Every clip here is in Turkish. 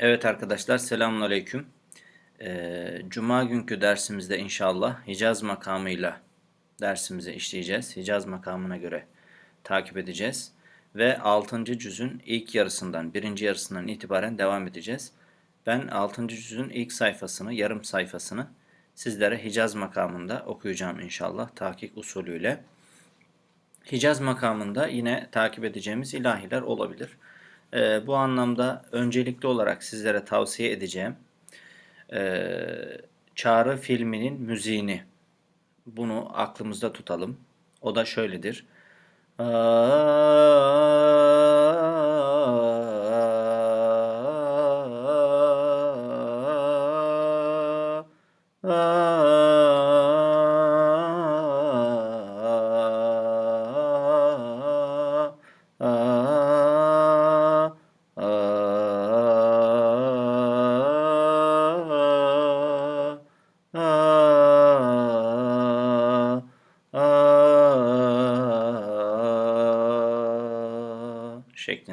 Evet arkadaşlar selamünaleyküm. Ee, Cuma günkü dersimizde inşallah Hicaz makamıyla dersimizi işleyeceğiz. Hicaz makamına göre takip edeceğiz. Ve 6. cüzün ilk yarısından, birinci yarısından itibaren devam edeceğiz. Ben 6. cüzün ilk sayfasını, yarım sayfasını sizlere Hicaz makamında okuyacağım inşallah tahkik usulüyle. Hicaz makamında yine takip edeceğimiz ilahiler olabilir. Ee, bu anlamda öncelikli olarak sizlere tavsiye edeceğim ee, Çağrı filminin müziğini. Bunu aklımızda tutalım. O da şöyledir.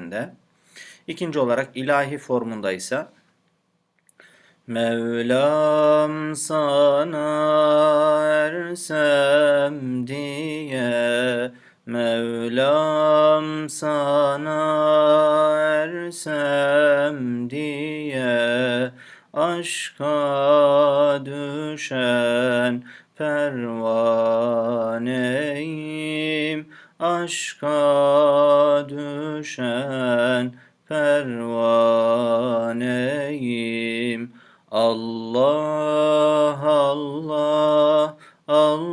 Şeklinde. İkinci olarak ilahi formunda ise Mevlam sana ersem diye Mevlam sana ersem diye Aşka düşen pervaneyim Aşka düşen pervaneyim. Allah Allah Allah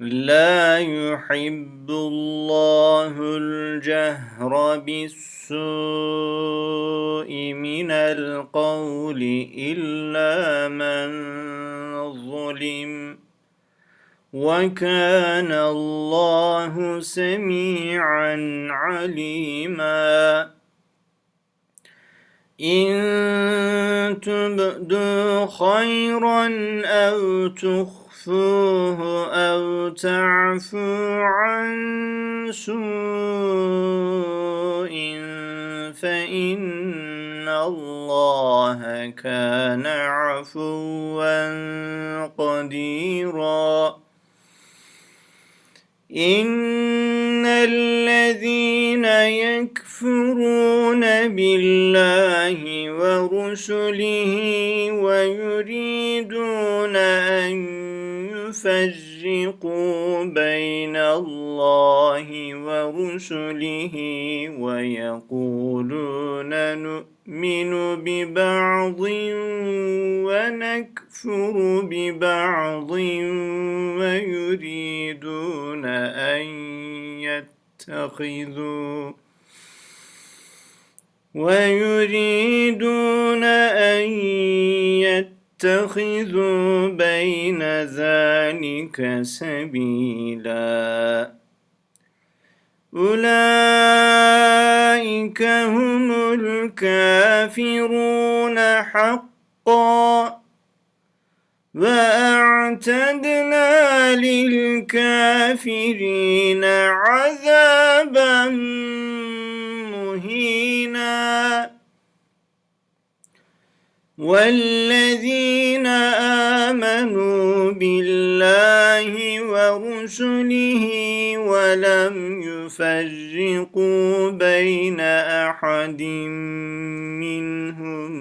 لا يحب الله الجهر بالسوء من القول إلا من ظلم. وكان الله سميعا عليما. إن تبدوا خيرا أو تخفوه أو تعفوا عن سوء فإن الله كان عفوا قديرا. إن الذين يكفرون بالله ورسله ويريدون يفرقوا بين الله ورسله ويقولون نؤمن ببعض ونكفر ببعض ويريدون أن يتخذوا ويريدون أن يتخذوا بين ذلك سبيلا. أولئك هم الكافرون حقا. وأعتدنا للكافرين عذابا مهينا. والذين آمنوا بالله ورسله ولم يفرقوا بين أحد منهم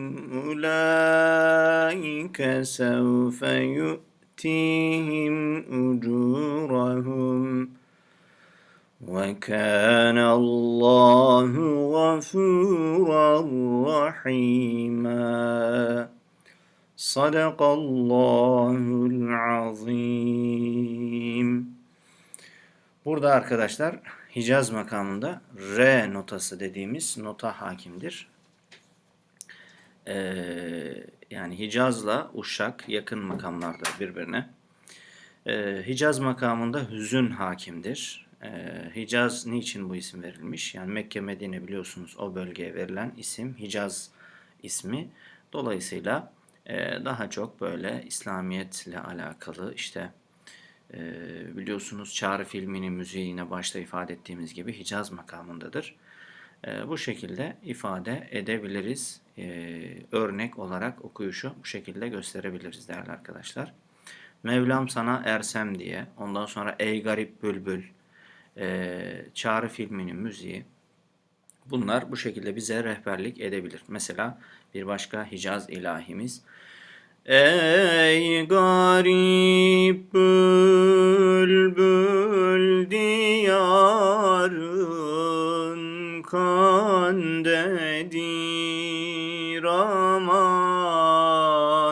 أولئك سوف يؤتيهم أجورهم وكان الله غفورا رحيما Sadakallahul azim. Burada arkadaşlar Hicaz makamında re notası dediğimiz nota hakimdir. Ee, yani Hicaz'la Uşak yakın makamlardır birbirine. Ee, Hicaz makamında hüzün hakimdir. Ee, Hicaz niçin bu isim verilmiş? Yani Mekke Medine biliyorsunuz o bölgeye verilen isim Hicaz ismi. Dolayısıyla daha çok böyle İslamiyetle alakalı işte e, biliyorsunuz Çağrı filminin müziği yine başta ifade ettiğimiz gibi Hicaz makamındadır. E, bu şekilde ifade edebiliriz. E, örnek olarak okuyuşu bu şekilde gösterebiliriz değerli arkadaşlar. Mevlam sana ersem diye ondan sonra Ey Garip Bülbül e, Çağrı filminin müziği bunlar bu şekilde bize rehberlik edebilir. Mesela bir başka Hicaz ilahimiz. Ey garip bülbül diyarın kandedir aman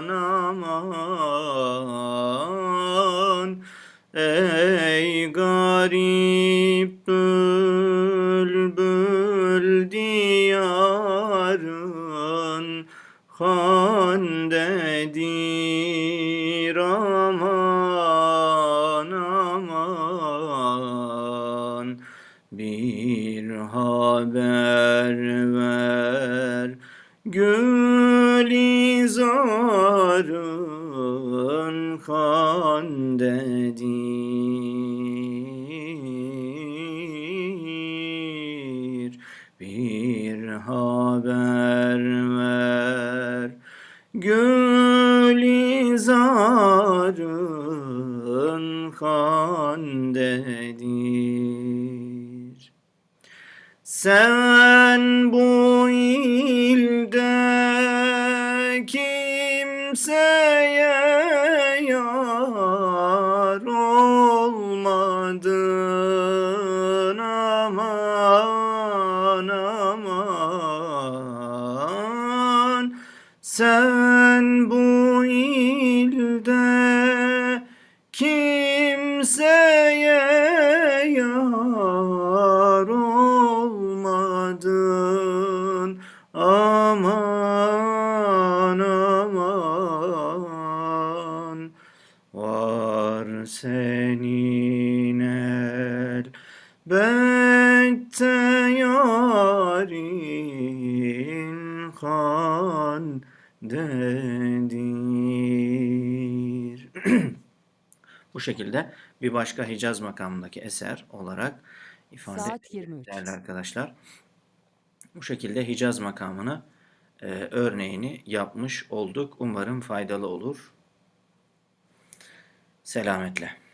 aman. Ey garip haber ver. Gülizarın kandedir Sen bu So. Kandedir. Bu şekilde bir başka Hicaz makamındaki eser olarak ifade Saat edilir 23. değerli arkadaşlar. Bu şekilde Hicaz makamını e, örneğini yapmış olduk. Umarım faydalı olur. Selametle.